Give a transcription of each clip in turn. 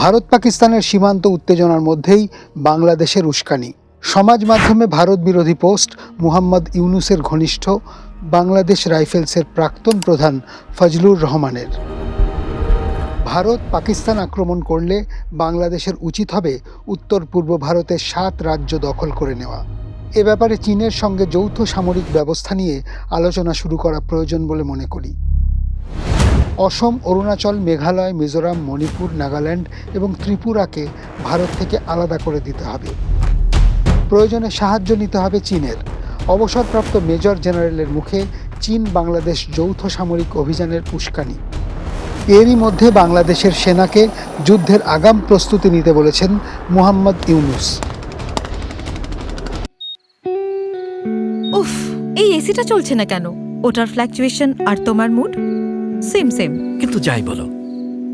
ভারত পাকিস্তানের সীমান্ত উত্তেজনার মধ্যেই বাংলাদেশের উস্কানি। সমাজ মাধ্যমে ভারত বিরোধী পোস্ট মুহাম্মদ ইউনুসের ঘনিষ্ঠ বাংলাদেশ রাইফেলসের প্রাক্তন প্রধান ফজলুর রহমানের। ভারত পাকিস্তান আক্রমণ করলে বাংলাদেশের উচিত হবে উত্তর পূর্ব ভারতের সাত রাজ্য দখল করে নেওয়া। এ ব্যাপারে চীনের সঙ্গে যৌথ সামরিক ব্যবস্থা নিয়ে আলোচনা শুরু করা প্রয়োজন বলে মনে করি। অসম, অরুণাচল, মেঘালয়, মিজোরাম, মণিপুর, নাগাল্যান্ড এবং ত্রিপুরাকে ভারত থেকে আলাদা করে দিতে হবে। প্রয়োজনে সাহায্য নিতে হবে চীনের। অবসরপ্রাপ্ত মেজর জেনারেলের মুখে চীন বাংলাদেশ যৌথ সামরিক অভিযানের উস্কানি। এরই মধ্যে বাংলাদেশের সেনাকে যুদ্ধের আগাম প্রস্তুতি নিতে বলেছেন মুহাম্মদ ইউনুস। উফ, এই এসিটা চলছে না কেন? ওটার ফ্ল্যাকচুয়েশন আর তোমার মুড সেম সেম কিন্তু যাই বলো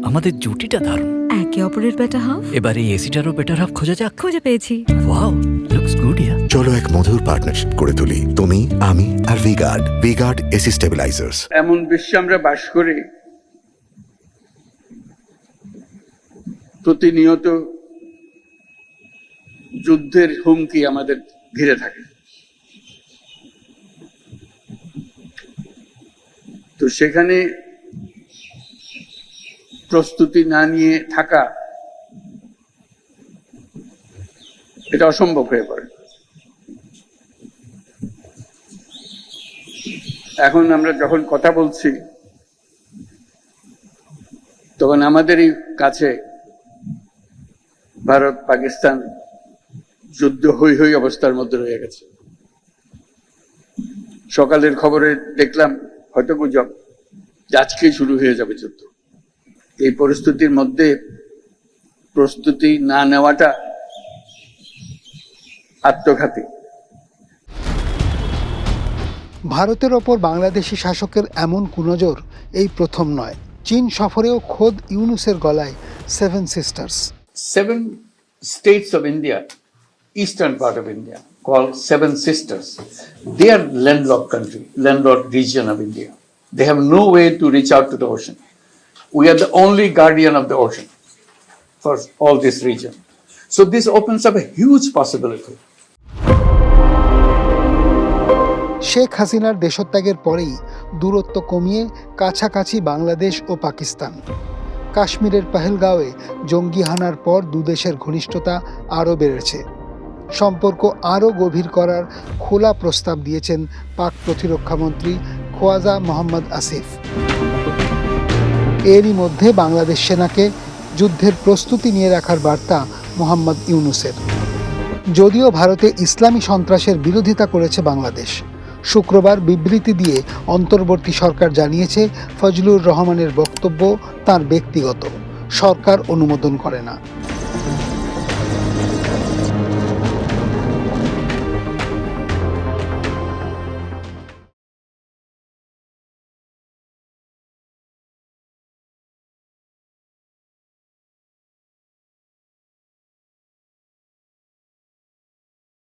আমাদের জুটিটা দারুণ। একে অপরের বেটা হাফ এবার এই এসিটারও বেটার হাফ খোঁজা যাক। খুঁজে পেয়েছি। ওয়াও লুকস গুড ইয়া চলো এক মধুর পার্টনারশিপ করে তুলি তুমি আমি আর V Guard V Guard AC stabilisers এমন বিশ্বে আমরা বাস করি প্রতিনিয়ত যুদ্ধের হুমকি আমাদের ঘিরে থাকে। তো সেখানে প্রস্তুতি না নিয়ে থাকা, এটা অসম্ভব হয়ে পড়ে। এখন আমরা যখন কথা বলছি, তখন আমাদেরই কাছে ভারত, পাকিস্তান যুদ্ধ হই হই অবস্থার মধ্যে রয়ে গেছে। সকালের খবরে দেখলাম, হয়তো গুজব, আজকেই শুরু হয়ে যাবে যুদ্ধ। এই পরিস্থিতির মধ্যে প্রস্তুতি না নেওয়াটা আত্মঘাতী। ভারতের ওপর বাংলাদেশি শাসকের এমন কুনজর এই প্রথম নয়। চীন সফরেও খোদ ইউনুসের গলায় seven sisters seven states of India eastern part of India call seven sisters they are land country landlock region of India they have no way to reach out to the ocean We are the only guardian of the ocean for all this region. So this opens up a huge possibility. Sheikh হাসিনার দেশত্যাগের পরেই দূরত্ব কমিয়ে কাছাকাছি বাংলাদেশ ও পাকিস্তান কাশ্মীরের পহেলগাঁওয়ে জঙ্গি হানার পর দুদেশের ঘনিষ্ঠতা আরও বেড়েছে সম্পর্ক আরও গভীর করার খোলা প্রস্তাব দিয়েছেন পাক প্রতিরক্ষামন্ত্রী খোয়াজা মোহাম্মদ আসিফ এরই মধ্যে বাংলাদেশ সেনাকে যুদ্ধের প্রস্তুতি নিয়ে রাখার বার্তা মোহাম্মদ ইউনুসের। যদিও ভারতে ইসলামী সন্ত্রাসের বিরোধিতা করেছে বাংলাদেশ, শুক্রবার বিবৃতি দিয়ে অন্তর্বর্তী সরকার জানিয়েছে ফজলুর রহমানের বক্তব্য তার ব্যক্তিগত, সরকার অনুমোদন করে না।